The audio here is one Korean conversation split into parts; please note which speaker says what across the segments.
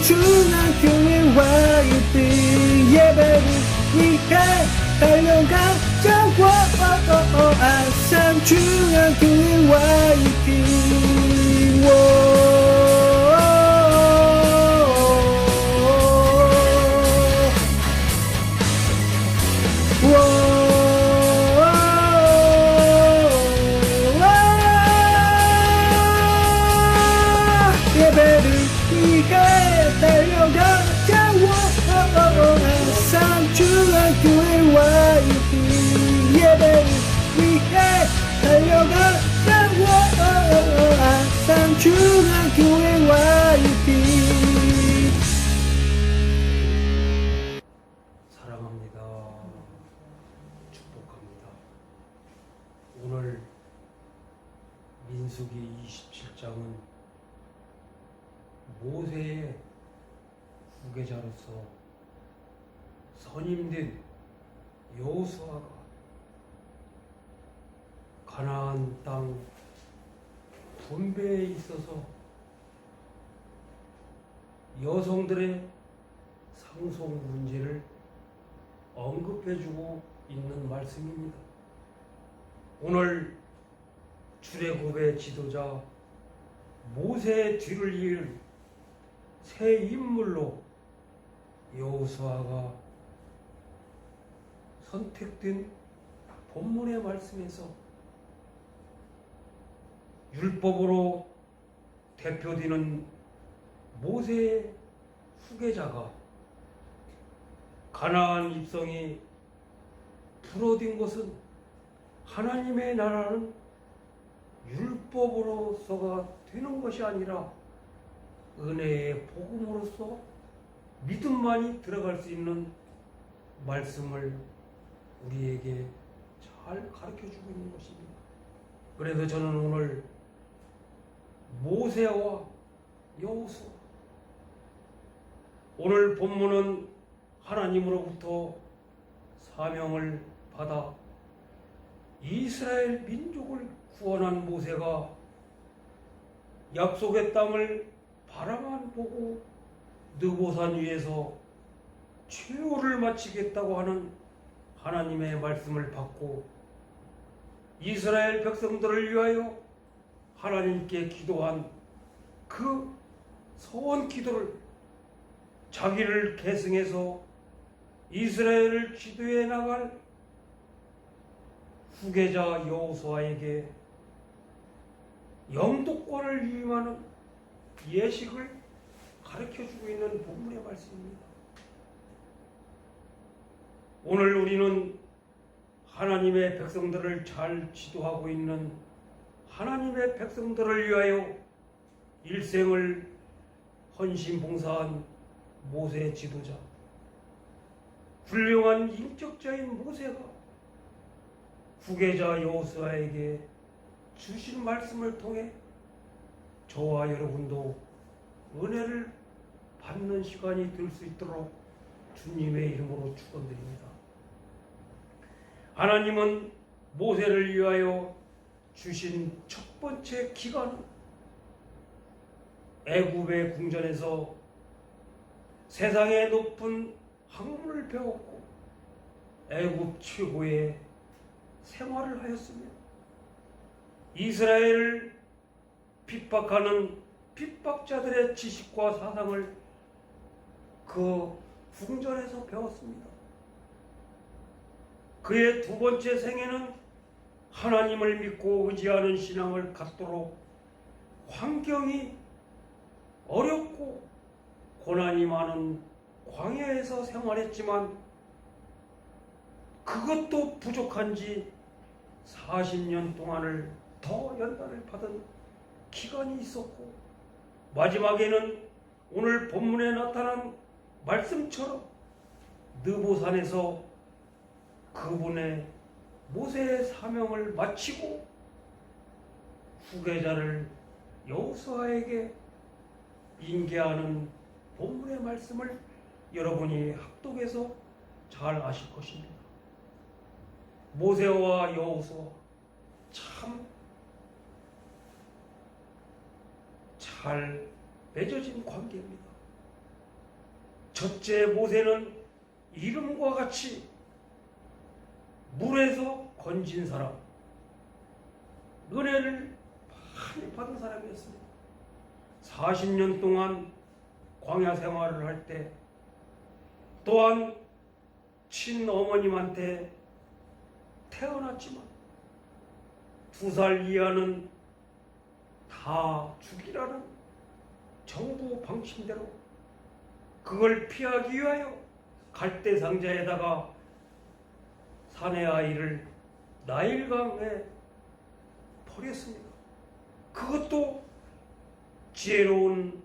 Speaker 1: 합산 중학교의 화이팅 예배를 위해 달려가자와 합산 중학교의 화이
Speaker 2: 사랑합니다. 축복합니다. 오늘 민수기 27장은 모세의 후계자로서 선임된 여호수아가 가나안 땅 분배에 있어서 여성들의 상속 문제를 언급해주고 있는 말씀입니다. 오늘 출애굽의 지도자 모세의 뒤를 이을 새 인물로 여호수아가 선택된 본문의 말씀에서 율법으로 대표되는 모세의 후계자가 가나안 입성이 풀어진 것은 하나님의 나라는 율법으로서가 되는 것이 아니라 은혜의 복음으로서 믿음만이 들어갈 수 있는 말씀을 우리에게 잘 가르쳐 주고 있는 것입니다. 그래서 저는 오늘 모세와 여호수아 오늘 본문은 하나님으로부터 사명을 받아 이스라엘 민족을 구원한 모세가 약속의 땅을 바라만 보고 느보산 위에서 최후를 마치겠다고 하는 하나님의 말씀을 받고 이스라엘 백성들을 위하여 하나님께 기도한 그 서원 기도를 자기를 계승해서 이스라엘을 지도해 나갈 후계자 여호수아에게 영도권을 위임하는 예식을 가르쳐 주고 있는 본문의 말씀입니다. 오늘 우리는 하나님의 백성들을 잘 지도하고 있는 하나님의 백성들을 위하여 일생을 헌신 봉사한 모세 지도자 훌륭한 인격자인 모세가 후계자 여호수아에게 주신 말씀을 통해 저와 여러분도 은혜를 받는 시간이 될 수 있도록 주님의 이름으로 축원드립니다. 하나님은 모세를 위하여 주신 첫 번째 기간은 애굽의 궁전에서 세상의 높은 학문을 배웠고 애굽 최고의 생활을 하였습니다. 이스라엘을 핍박하는 핍박자들의 지식과 사상을 그 궁전에서 배웠습니다. 그의 두 번째 생애는 하나님을 믿고 의지하는 신앙을 갖도록 환경이 어렵고 고난이 많은 광야에서 생활했지만 그것도 부족한지 40년 동안을 더 연단을 받은 기간이 있었고 마지막에는 오늘 본문에 나타난 말씀처럼 느보산에서 그분의 모세의 사명을 마치고 후계자를 여호수아에게 인계하는 본문의 말씀을 여러분이 학독에서 잘 아실 것입니다. 모세와 여호수아 참 잘 맺어진 관계입니다. 첫째 모세는 이름과 같이 물에서 건진 사람, 은혜를 많이 받은 사람이었습니다. 40년 동안 광야 생활을 할 때 또한 친어머님한테 태어났지만 두 살 이하는 다 죽이라는 정부 방침대로 그걸 피하기 위하여 갈대 상자에다가 사내 아이를 나일강에 버렸습니다. 그것도 지혜로운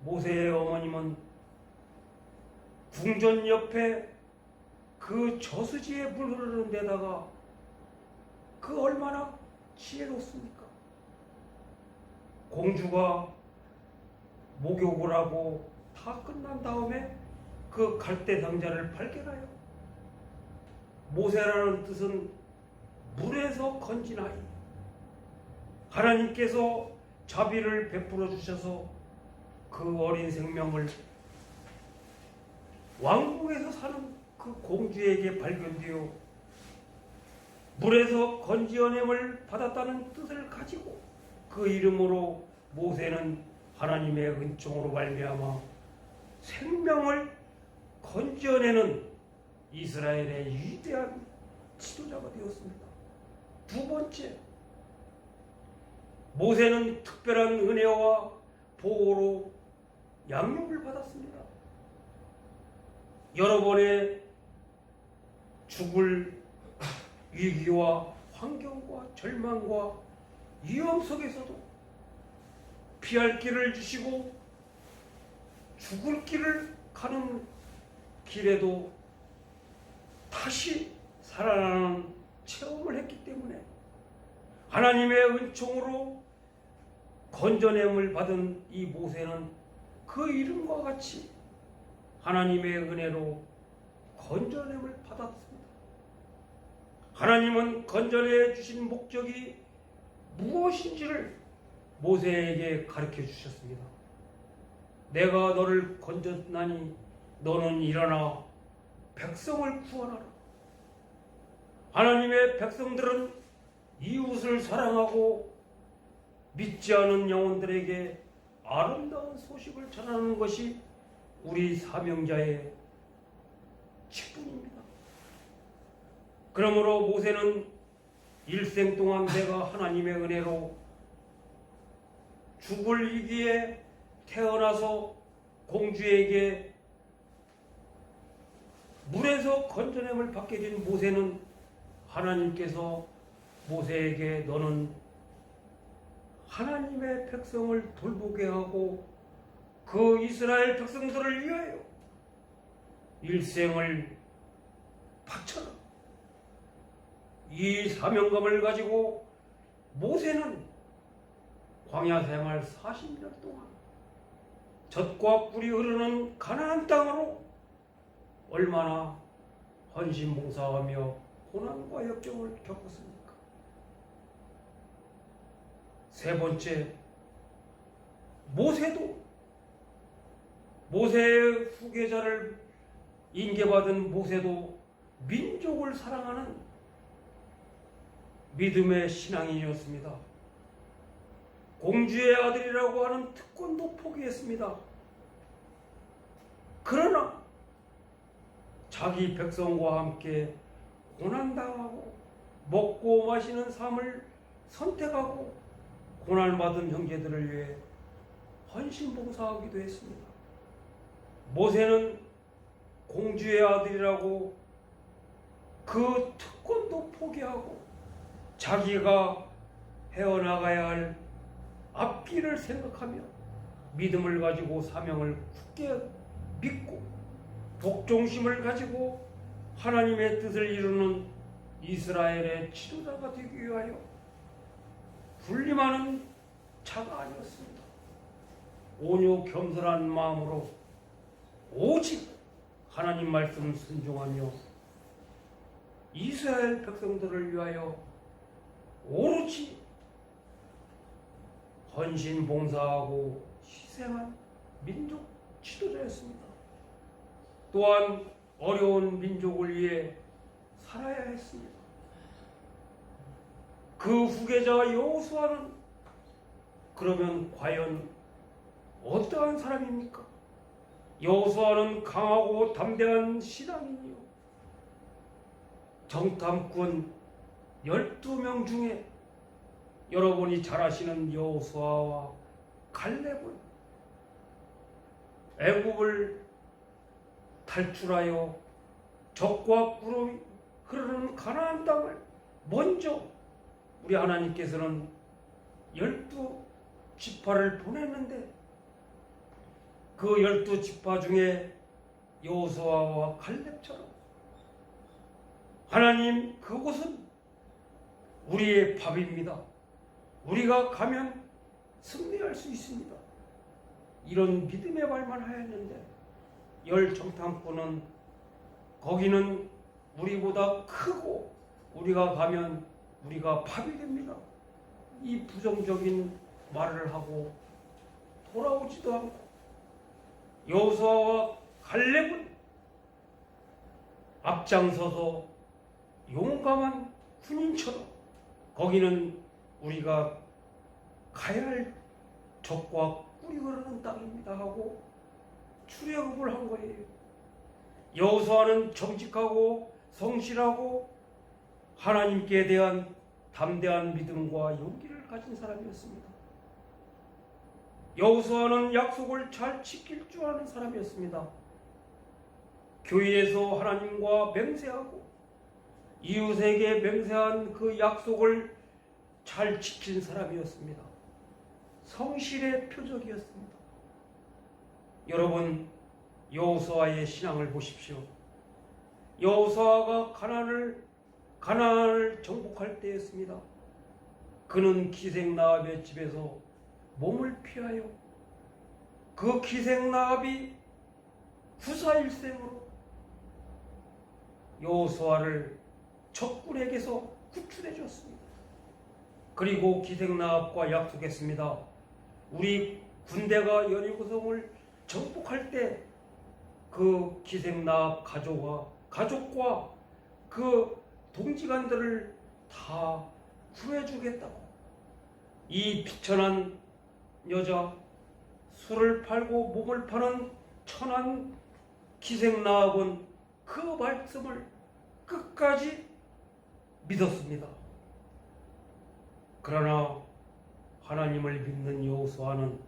Speaker 2: 모세의 어머님은 궁전 옆에 그 저수지에 물 흐르는 데다가 그 얼마나 지혜롭습니까? 공주가 목욕을 하고 다 끝난 다음에 그 갈대 상자를 발견하여 모세라는 뜻은 물에서 건진 아이. 하나님께서 자비를 베풀어 주셔서 그 어린 생명을 왕궁에서 사는 그 공주에게 발견되어 물에서 건지어냄을 받았다는 뜻을 가지고 그 이름으로 모세는 하나님의 은총으로 말미암아 생명을 건지어내는 이스라엘의 위대한 지도자가 되었습니다. 두 번째, 모세는 특별한 은혜와 보호로 양육을 받았습니다. 여러 번의 죽을 위기와 환경과 절망과 위험 속에서도 피할 길을 주시고 죽을 길을 가는 길에도 다시 살아나는 체험을 했기 때문에 하나님의 은총으로 건져냄을 받은 이 모세는 그 이름과 같이 하나님의 은혜로 건져냄을 받았습니다. 하나님은 건져내 주신 목적이 무엇인지를 모세에게 가르쳐 주셨습니다. 내가 너를 건졌나니 너는 일어나 백성을 구원하라. 하나님의 백성들은 이웃을 사랑하고 믿지 않은 영혼들에게 아름다운 소식을 전하는 것이 우리 사명자의 직분입니다. 그러므로 모세는 일생 동안 내가 하나님의 은혜로 죽을 위기에 태어나서 공주에게 물에서 건져냄을 받게 된 모세는 하나님께서 모세에게 너는 하나님의 백성을 돌보게 하고 그 이스라엘 백성들을 위하여 일생을 바쳐라. 이 사명감을 가지고 모세는 광야 생활 40년 동안 젖과 꿀이 흐르는 가나안 땅으로 얼마나 헌신봉사하며 고난과 역경을 겪었습니까? 세 번째, 모세도 모세의 후계자를 인계받은 모세도 민족을 사랑하는 믿음의 신앙인이었습니다. 공주의 아들이라고 하는 특권도 포기했습니다. 그러나 자기 백성과 함께 고난당하고 먹고 마시는 삶을 선택하고 고난받은 형제들을 위해 헌신봉사하기도 했습니다. 모세는 공주의 아들이라고 그 특권도 포기하고 자기가 헤어나가야 할 앞길을 생각하며 믿음을 가지고 사명을 굳게 믿고 복종심을 가지고 하나님의 뜻을 이루는 이스라엘의 지도자가 되기 위하여 군림하는 자가 아니었습니다. 온유 겸손한 마음으로 오직 하나님 말씀 순종하며 이스라엘 백성들을 위하여 오로지 헌신 봉사하고 희생한 민족 지도자였습니다. 또한 어려운 민족을 위해 살아야 했습니다. 그 후계자 여호수아는 그러면 과연 어떠한 사람입니까? 여호수아는 강하고 담대한 신앙인이요. 정탐꾼 12명 중에 여러분이 잘 아시는 여호수아와 갈렙은 애굽을 탈출하여 적과 꿀이 흐르는 가나안 땅을 먼저 우리 하나님께서는 열두 지파를 보냈는데 그 열두 지파 중에 여호수아와 갈렙처럼 하나님 그곳은 우리의 밥입니다. 우리가 가면 승리할 수 있습니다. 이런 믿음의 말만 하였는데 열 정탐꾼은 거기는 우리보다 크고 우리가 가면 우리가 밥이 됩니다. 이 부정적인 말을 하고 돌아오지도 않고 여호수아와 갈렙은 앞장서서 용감한 군인처럼 거기는 우리가 가야 할 적과 꿀이 흐르는 땅입니다 하고 출애굽을 한 거예요. 여호수아는 정직하고 성실하고 하나님께 대한 담대한 믿음과 용기를 가진 사람이었습니다. 여호수아는 약속을 잘 지킬 줄 아는 사람이었습니다. 교회에서 하나님과 맹세하고 이웃에게 맹세한 그 약속을 잘 지킨 사람이었습니다. 성실의 표적이었습니다. 여러분 여호수아의 신앙을 보십시오. 여호수아가 가나안을 가나안을 정복할 때였습니다. 그는 기생 나합의 집에서 몸을 피하여 그 기생 나합이 후사일생으로 여호수아를 적군에게서 구출해 줬습니다. 그리고 기생 나합과 약속했습니다. 우리 군대가 여리고성을 정복할 때 그 기생 나합 가족과 가족과 그 동지관들을 다 구해주겠다고 이 비천한 여자 술을 팔고 몸을 파는 천한 기생 나합은 그 말씀을 끝까지 믿었습니다. 그러나 하나님을 믿는 여호수아는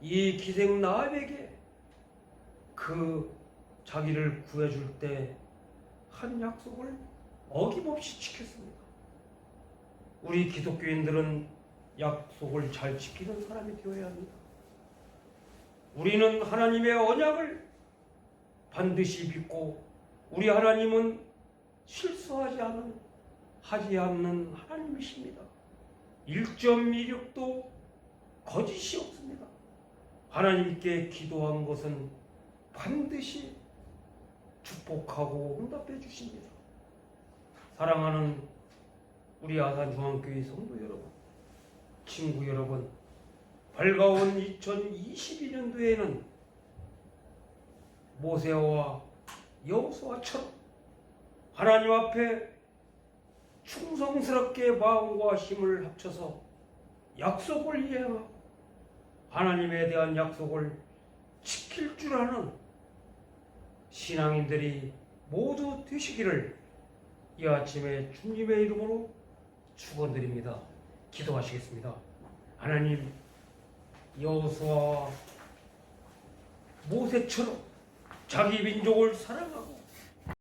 Speaker 2: 이 기생 나합에게 그 자기를 구해줄 때 한 약속을 어김없이 지켰습니다. 우리 기독교인들은 약속을 잘 지키는 사람이 되어야 합니다. 우리는 하나님의 언약을 반드시 믿고 우리 하나님은 실수하지 않은 하지 않는 하나님이십니다. 1.26도 거짓이 없습니다. 하나님께 기도한 것은 반드시 축복하고 응답해 주십니다. 사랑하는 우리 아산중앙교회 성도 여러분, 친구 여러분, 밝아온 2022년도에는 모세와 여호수아처럼 하나님 앞에 충성스럽게 마음과 힘을 합쳐서 약속을 이행하고 하나님에 대한 약속을 지킬 줄 아는 신앙인들이 모두 되시기를 이 아침에 주님의 이름으로 축원드립니다. 기도하시겠습니다. 하나님 여호수아와 모세처럼 자기 민족을 사랑하고